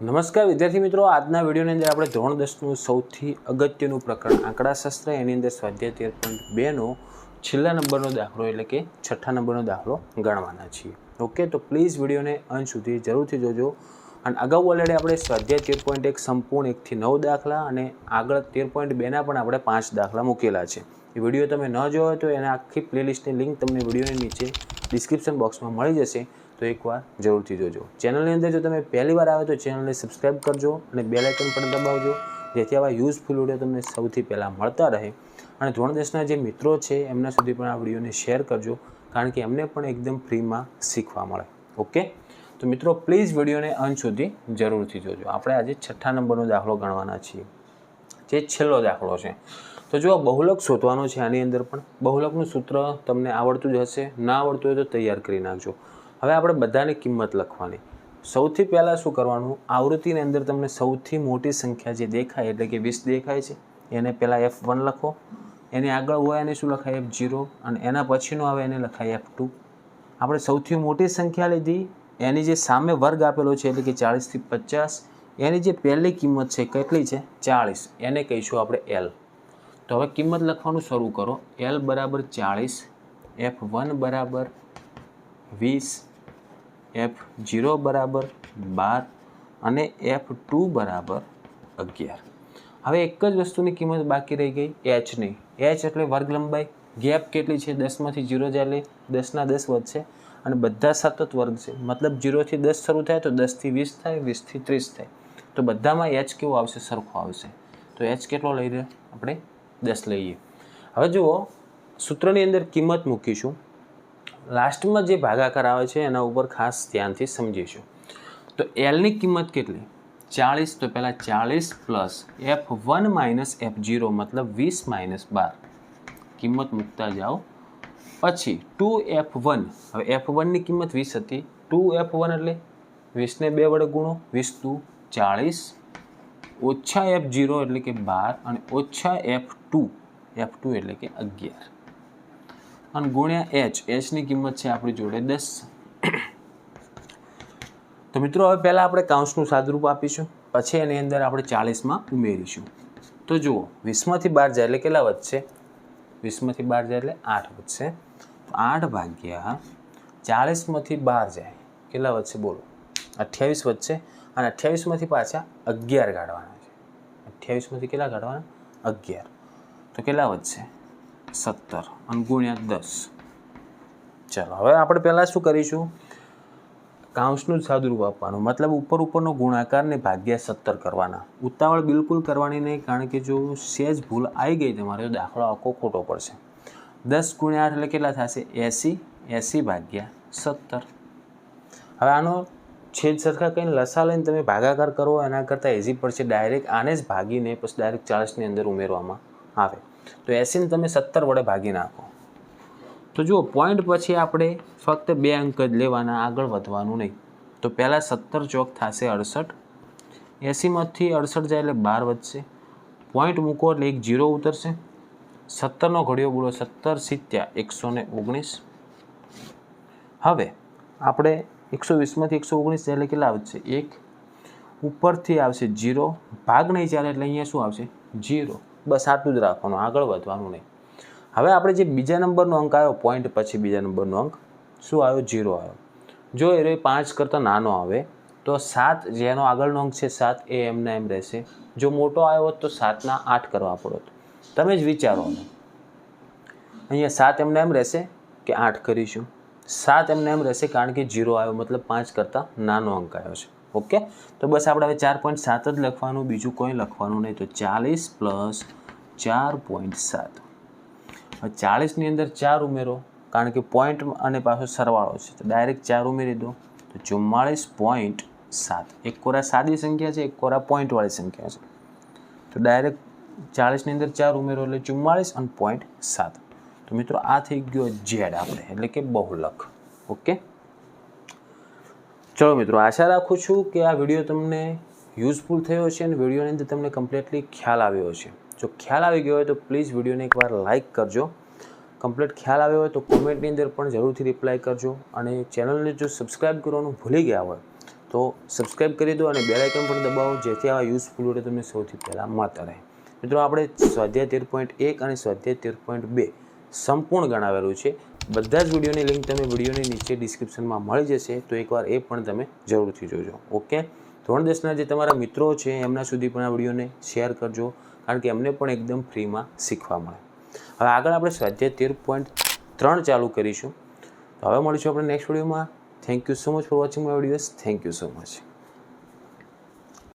નમસ્કાર વિદ્યાર્થી મિત્રો, આજના વિડીયોની અંદર આપણે ધોરણ દસનું સૌથી અગત્યનું પ્રકરણ આંકડાશાસ્ત્ર, એની અંદર સ્વાધ્યાય તેર પોઈન્ટ બેનો છેલ્લા નંબરનો દાખલો એટલે કે છઠ્ઠા નંબરનો દાખલો ગણવાના છીએ. ઓકે, તો પ્લીઝ વિડીયોને અંત સુધી જરૂરથી જોજો. અને અગાઉ ઓલરેડી આપણે સ્વાધ્યાય તેર પોઈન્ટ એક, સંપૂર્ણ એકથી નવ દાખલા અને આગળ તેર પોઈન્ટ બેના પણ આપણે પાંચ દાખલા મૂકેલા છે. એ વીડિયો તમે ન જોયો તો એના આખી પ્લેલિસ્ટની લિંક તમને વિડીયોની નીચે ડિસ્ક્રિપ્શન બોક્સમાં મળી જશે. તો એકવાર જરૂરથી જોજો. ચેનલની અંદર જો તમે પહેલી વાર આવે તો ચેનલને સબસ્ક્રાઈબ કરજો અને બેલ પણ દબાવજો, જેથી આવા યુઝફુલ વીડિયો તમને સૌથી પહેલાં મળતા રહે. અને ધોરણ દસના જે મિત્રો છે, એમના સુધી પણ આ વિડીયોને શેર કરજો, કારણ કે એમને પણ એકદમ ફ્રીમાં શીખવા મળે. ઓકે તો મિત્રો પ્લીઝ વિડીયોને અંત સુધી જરૂરથી જોજો. આપણે આજે છઠ્ઠા નંબરનો દાખલો ગણવાના છીએ. જે છેલ્લો દાખલો છે. તો જો બહુલક શોધવાનો છે, આની અંદર પણ બહુલકનું સૂત્ર તમને આવડતું જ હશે, ના આવડતું હોય તો તૈયાર કરી નાખજો. હવે આપણે બધાની કિંમત લખવાની. સૌથી પહેલાં શું કરવાનું? આવૃત્તિની અંદર તમને સૌથી મોટી સંખ્યા જે દેખાય, એટલે કે વીસ દેખાય છે, એને પહેલાં એફ વન લખો. એની આગળ હોય એને શું લખાય? એફ જીરો અને એના પછીનું આવે એને લખાય એફ ટુ આપણે સૌથી મોટી સંખ્યા લીધી. એની જે સામે વર્ગ આપેલો છે, એટલે કે ચાળીસથી પચાસ. એની જે પહેલી કિંમત છે, કેટલી છે? ચાળીસ. એને કહીશું આપણે એલ તો હવે કિંમત લખવાનું શરૂ કરો. એલ બરાબર ચાળીસ એફ વન બરાબર વીસ એફ જીરો બરાબર બાર અને એફ ટુ બરાબર અગિયાર. હવે એક જ વસ્તુની કિંમત બાકી રહી ગઈ એચની એચ એટલે વર્ગ લંબાઈ, ગેપ કેટલી છે? દસમાંથી જીરો જાય દસના દસ વધશે અને બધા સતત વર્ગ છે. મતલબ જીરોથી દસ શરૂ થાય તો દસથી વીસ થાય વીસથી ત્રીસ થાય. તો બધામાં એચ કેવો આવશે? સરખો આવશે. તો એચ કેટલો લઈ રહ્યો? આપણે દસ લઈએ. હવે જુઓ, સૂત્રની અંદર કિંમત મૂકીશું. લાસ્ટમાં જે ભાગાકાર આવે છે, એના ઉપર ખાસ ધ્યાનથી સમજીશું. તો એલની કિંમત કેટલી? ચાળીસ, તો પહેલાં ચાળીસ plus F one minus F zero મતલબ વીસ માઇનસ બાર. કિંમત મૂકતા જાઓ. પછી ટુ એફ વન, હવે એફ વનની કિંમત વીસ હતી. ટુ એફ વન એટલે વીસને બે વડે ગુણો, વીસ ટુ ચાળીસ. ઓછા એફ જીરો એટલે કે બાર અને ઓછા એફ ટુ એફ ટુ એટલે કે અગિયાર. અને ગુણ્યા એચ એચની કિંમત છે આપણી જોડે દસ. તો મિત્રો, હવે પહેલાં આપણે કાઉન્સનું સાદરૂપ આપીશું. પછી એની અંદર આપણે ચાલીસમાં ઉમેરીશું. તો જુઓ, વીસમાંથી બાર જાય એટલે કેટલા વધશે? વીસમાંથી બાર જાય એટલે આઠ વધશે. તો આઠ ભાગ્યા ચાલીસમાંથી બાર જાય. કેટલા વધશે? બોલો. અઠ્યાવીસ વધશે અને અઠ્યાવીસમાંથી પાછા અગિયાર કાઢવાના છે. અઠ્યાવીસમાંથી કેટલા કાઢવાના? અગિયાર. તો કેટલા વધશે? સત્તર અને ગુણ્યા દસ. ચાલો, હવે આપણે પહેલાં શું કરીશું? કાઉન્સનું જ સાદુરૂપ આપવાનું. મતલબ ઉપર ઉપરનો ગુણાકારને ભાગ્યા સત્તર કરવાના. ઉતાવળ બિલકુલ કરવાની નહીં, કારણ કે જો સેજ ભૂલ આવી ગઈ તમારે દાખલો આખો ખોટો પડશે. દસ ગુણ્યા આઠ એટલે કેટલા થશે? એંસી. એંસી ભાગ્યા સત્તર. હવે આનો છેદ સરખા કંઈ લસા લઈને તમે ભાગાકાર કરો, એના કરતાં ઇઝી પડશે. ડાયરેક્ટ આને જ ભાગીને, પછી ડાયરેક્ટ ચાળીસની અંદર ઉમેરવામાં આવે. તો એંસીને તમે સત્તર વડે ભાગી નાખો. તો જુઓ પોઈન્ટ પછી આપણે ફક્ત બે અંક જ લેવાના, આગળ વધવાનું નહીં. તો પહેલાં સત્તર ચોક થશે અડસઠ. એંસીમાંથી અડસઠ જાય એટલે બાર વધશે. પોઈન્ટ મૂકો એટલે એક જીરો ઉતરશે. સત્તરનો ઘડિયો બોલો સત્તર સિત્યા એકસો ને ઓગણીસ. હવે આપણે એકસો વીસમાંથી એકસો ઓગણીસ એટલે કેટલા આવશે એક. ઉપરથી આવશે જીરો ભાગ નહીં ચાલે એટલે અહીંયા શું આવશે? જીરો બસ આટલું જ રાખવાનું, આગળ વધવાનું નહીં. હવે આપણે જે બીજા નંબરનો અંક આવ્યો પોઈન્ટ પછી બીજા નંબરનો અંક, શું આવ્યો? જીરો આવ્યો. જો એ પાંચ કરતાં નાનો આવે, તો સાત જેનો આગળનો અંક છે, સાત એ એમને એમ રહેશે. જો મોટો આવ્યો હોત તો સાતના આઠ કરવા પડત તમે જ વિચારો અહીંયા સાત એમને એમ રહેશે કે આઠ કરીશું. સાત એમને એમ રહેશે કારણ કે જીરો આવ્યો, મતલબ પાંચ કરતાં નાનો અંક આવ્યો છે. ઓકે? તો બસ આપણે હવે ચાર પોઈન્ટ સાત જ લખવાનું, બીજું કોઈ લખવાનું નહીં. તો ચાલીસ પ્લસ ચાર પોઈન્ટ સાત. હવે ચાળીસની અંદર ચાર ઉમેરો, કારણ કે પોઈન્ટ અને પાછો સરવાળો છે. તો ડાયરેક્ટ ચાર ઉમેરી દો. તો ચુમ્માળીસ પોઈન્ટ સાત. એક કોરા સાદી સંખ્યા છે, એક કોરા પોઈન્ટવાળી સંખ્યા છે. તો ડાયરેક્ટ ચાળીસની અંદર ચાર ઉમેરો, એટલે ચુમ્માળીસ અને પોઈન્ટ સાત. તો મિત્રો, આ થઈ ગયો ઝેડ આપણે, એટલે કે બહુલક. ઓકે? ચલો મિત્રો, આશા રાખું છું કે આ વીડિયો તમને યુઝફુલ થયો છે અને વિડીયોની અંદર તમને કમ્પ્લીટલી ખ્યાલ આવ્યો છે જો ખ્યાલ આવી ગયો હોય તો પ્લીઝ વિડીયોને એકવાર લાઇક કરજો. કમ્પ્લીટ ખ્યાલ આવ્યો હોય તો કોમેન્ટની અંદર પણ જરૂરથી રિપ્લાય કરજો અને ચેનલને જો સબસ્ક્રાઈબ કરવાનું ભૂલી ગયા હોય તો સબસ્ક્રાઈબ કરી દો અને બેલ આઇકન પણ દબાવો, જેથી આવા યુઝફુલ વીડિયો તમને સૌથી પહેલાં મળતા રહે. મિત્રો, આપણે સ્વાધ્યાય તેર પોઈન્ટ એક અને સ્વાધ્યાય તેર પોઈન્ટ બે સંપૂર્ણ ગણાવેલું છે. બધા જ વિડીયોની લિંક તમે વિડીયોની નીચે ડિસ્ક્રિપ્શનમાં મળી જશે, તો એકવાર એ પણ તમે જરૂરથી જોજો. ઓકે ધોરણ દસના જે તમારા મિત્રો છે, એમના સુધી પણ આ વિડીયોને શેર કરજો, કારણ કે એમને પણ એકદમ ફ્રીમાં શીખવા મળે. હવે આગળ આપણે સ્વાધ્યાય તેર પોઈન્ટ ત્રણ ચાલુ કરીશું. તો હવે મળીશું આપણે નેક્સ્ટ વિડીયોમાં. Thank you so much for watching my videos thank you so much